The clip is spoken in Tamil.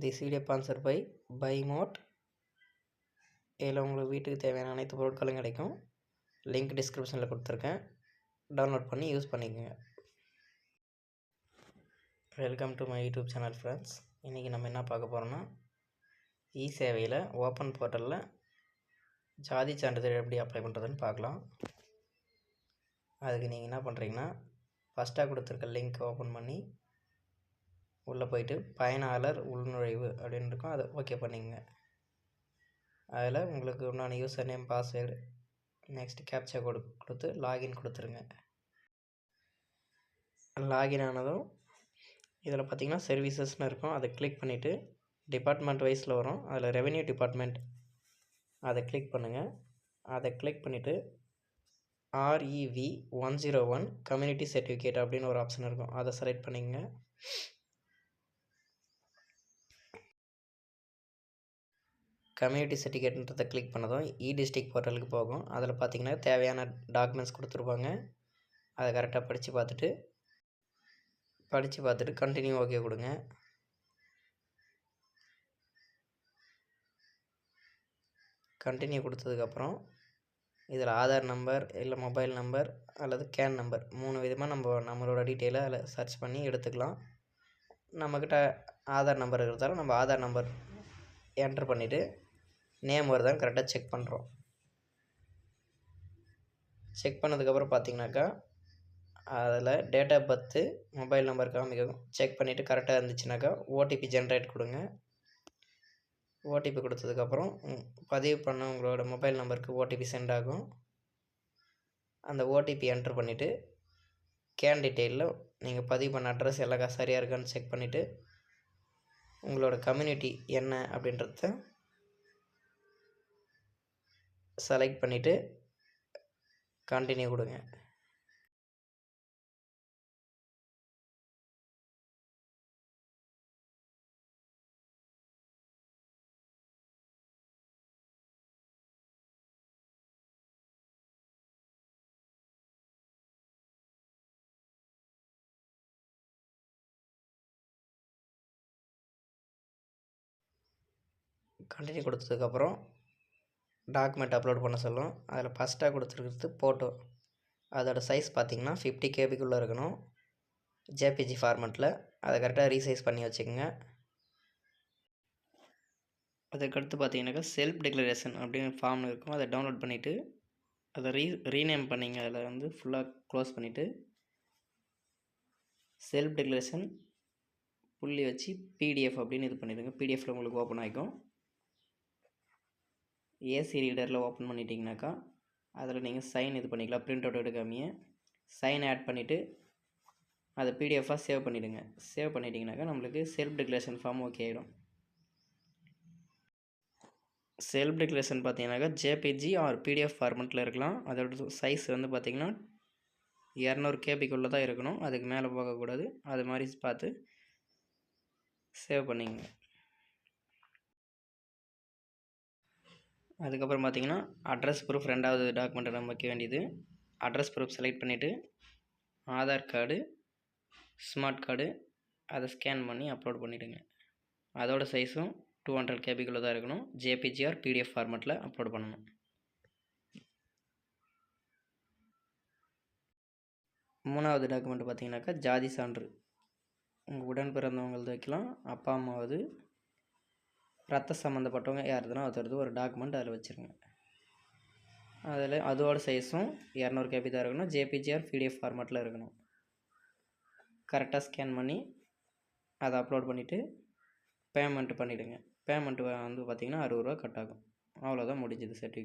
This video sponsor by by mode. இதில் உங்களுக்கு வீட்டுக்கு தேவையான அனைத்து பொருட்களும் கிடைக்கும். லிங்க் டிஸ்கிரிப்ஷனில் கொடுத்துருக்கேன். டவுன்லோட் பண்ணி யூஸ் பண்ணிக்கோங்க. Welcome to my YouTube channel friends. இன்றைக்கி நம்ம என்ன பார்க்க போகிறோன்னா இ சேவையில் ஓப்பன் போர்ட்டலில் ஜாதி சான்றிதழ் எப்படி அப்ளை பண்ணுறதுன்னு பார்க்கலாம். அதுக்கு நீங்கள் என்ன பண்ணுறீங்கன்னா ஃபஸ்ட்டாக கொடுத்துருக்க லிங்க் ஓப்பன் பண்ணி உள்ளே போயிட்டு பயனாளர் உள்நுழைவு அப்படின்னு இருக்கும். அதை ஓகே பண்ணிங்க அதில் உங்களுக்கு உண்டான user name password next captcha கொடு கொடுத்து லாகின் கொடுத்துருங்க. லாகின் ஆனதும் இதில் பார்த்தீங்கன்னா சர்வீசஸ்னு இருக்கும். அதை கிளிக் பண்ணிவிட்டு டிபார்ட்மெண்ட் வைஸில் வரும். அதில் ரெவென்யூ டிபார்ட்மெண்ட் அதை கிளிக் பண்ணுங்கள் அதை கிளிக் பண்ணிவிட்டு REV one zero one community certificate அப்படின்னு ஒரு ஆப்ஷன் இருக்கும். அதை செலக்ட் பண்ணிங்க கம்யூனிட்டி சர்டிஃபிகேட்ன்றதை கிளிக் பண்ணதும் இ டிஸ்ட்ரிக் போர்ட்டலுக்கு போகும். அதில் பார்த்தீங்கன்னா தேவையான டாக்குமெண்ட்ஸ் கொடுத்துருப்பாங்க. அதை கரெக்டாக படித்து பார்த்துட்டு படித்து பார்த்துட்டு கண்டினியூ ஓகே கொடுங்க. கண்டினியூ கொடுத்ததுக்கப்புறம் இதில் ஆதார் நம்பர் இல்லை மொபைல் நம்பர் அல்லது கேன் நம்பர் மூணு விதமாக நம்ம நம்மளோட டீட்டெயிலை அதில் சர்ச் பண்ணி எடுத்துக்கலாம். நம்மக்கிட்ட ஆதார் நம்பர் இருக்கிறதால நம்ம ஆதார் நம்பர் என்ட்ரு பண்ணிவிட்டு நேம் வருதான்னு கரெக்டாக செக் பண்ணுறோம் செக் பண்ணதுக்கப்புறம் பார்த்தீங்கன்னாக்கா அதில் date of birth mobile number காமிக்கும் செக் பண்ணிவிட்டு கரெக்டாக இருந்துச்சுனாக்கா ஓடிபி ஜென்ரேட் கொடுங்க. ஓடிபி கொடுத்ததுக்கப்புறம் பதிவு பண்ண உங்களோட மொபைல் நம்பருக்கு ஓடிபி சென்ட் ஆகும். அந்த ஓடிபி என்ட்ரு பண்ணிவிட்டு கேன் டீட்டெயிலில் நீங்கள் பதிவு பண்ண அட்ரஸ் எல்லாம் சரியாக இருக்கான்னு செக் பண்ணிவிட்டு உங்களோட கம்யூனிட்டி என்ன அப்படின்றத செலக்ட் பண்ணிவிட்டு கண்டினியூ கொடுங்க. கண்டினியூ கொடுத்ததுக்கப்புறம் டாக்குமெண்ட் அப்லோட் பண்ண சொல்லும். அதில் ஃபஸ்ட்டாக கொடுத்துருக்கிறது ஃபோட்டோ அதோடய சைஸ் பார்த்திங்கன்னா ஃபிஃப்டி கேபிக்குள்ளே இருக்கணும். ஜேபிஜி ஃபார்மெட்டில் அதை கரெக்டாக ரீசைஸ் பண்ணி வச்சுக்கோங்க. அதுக்கடுத்து பார்த்தீங்கன்னாக்கா செல்ஃப் டிக்ளரேஷன் அப்படின்னு ஃபார்ம் இருக்கும். அதை டவுன்லோட் பண்ணிவிட்டு அதை ரீ ரீநேம் பண்ணிங்க. அதில் வந்து ஃபுல்லாக க்ளோஸ் பண்ணிவிட்டு செல்ஃப் டிக்ளரேஷன் புள்ளி வச்சு பிடிஎஃப் அப்படின்னு இது பண்ணிடுங்க. பிடிஎஃப்பில் உங்களுக்கு ஓப்பன் ஆகிக்கும் ஏசி ரீடரில் ஓப்பன் பண்ணிட்டீங்கனாக்கா அதில் நீங்கள் சைன் இது பண்ணிக்கலாம் ப்ரிண்ட் அவுட் எடுக்காமையே. சைன் ஆட் பண்ணிவிட்டு அதை பிடிஎஃபாக சேவ் பண்ணிவிடுங்க சேவ் பண்ணிட்டீங்கனாக்கா நம்மளுக்கு செல்ஃப் டிக்ளரேஷன் ஃபார்ம் ஓகே ஆகிடும் செல்ஃப் டிக்ளரேஷன் பார்த்தீங்கன்னாக்கா ஜேபிஜி ஆர் பிடிஎஃப் ஃபார்மெட்டில் இருக்கலாம். அதோட சைஸ் வந்து பார்த்திங்கன்னா இரநூறு கேபிக்குள்ளே தான் இருக்கணும். அதுக்கு மேலே போகக்கூடாது. அது மாதிரி பார்த்து சேவ் பண்ணிங்க அதுக்கப்புறம் பார்த்தீங்கன்னா அட்ரஸ் ப்ரூஃப் ரெண்டாவது டாக்குமெண்ட்டை நம்ம வைக்க வேண்டியது. அட்ரஸ் ப்ரூஃப் செலக்ட் பண்ணிவிட்டு ஆதார் கார்டு ஸ்மார்ட் கார்டு அதை ஸ்கேன் பண்ணி அப்லோட் பண்ணிவிடுங்க அதோட சைஸும் டூ ஹண்ட்ரட் கேபிக்குள்ளே தான் இருக்கணும். ஜேபிஜிஆர் பிடிஎஃப் ஃபார்மெட்டில் அப்லோட் பண்ணணும். மூணாவது டாக்குமெண்ட் பார்த்தீங்கன்னாக்கா ஜாதி சான்று. உங்கள் உடன் பிறந்தவங்களது வைக்கலாம். அப்பா அம்மாவது ரத்த சம்மந்தப்பட்டவங்க யாருதுன்னா ஒருத்தருது ஒரு டாக்குமெண்ட் அதில் வச்சுருங்க. அதில் அதோட சைஸும் இரநூறு கேபி தான் இருக்கணும். ஜேபிஜிஆர் பிடிஎஃப் ஃபார்மேட்டில் இருக்கணும். கரெக்டாக ஸ்கேன் பண்ணி அதை அப்லோட் பண்ணிவிட்டு பேமெண்ட் பண்ணிவிடுங்க பேமெண்ட்டு வந்து பார்த்திங்கன்னா அறுபது ரூபா கட் ஆகும். அவ்வளோதான் முடிஞ்சது சர்டிஃபிகேட்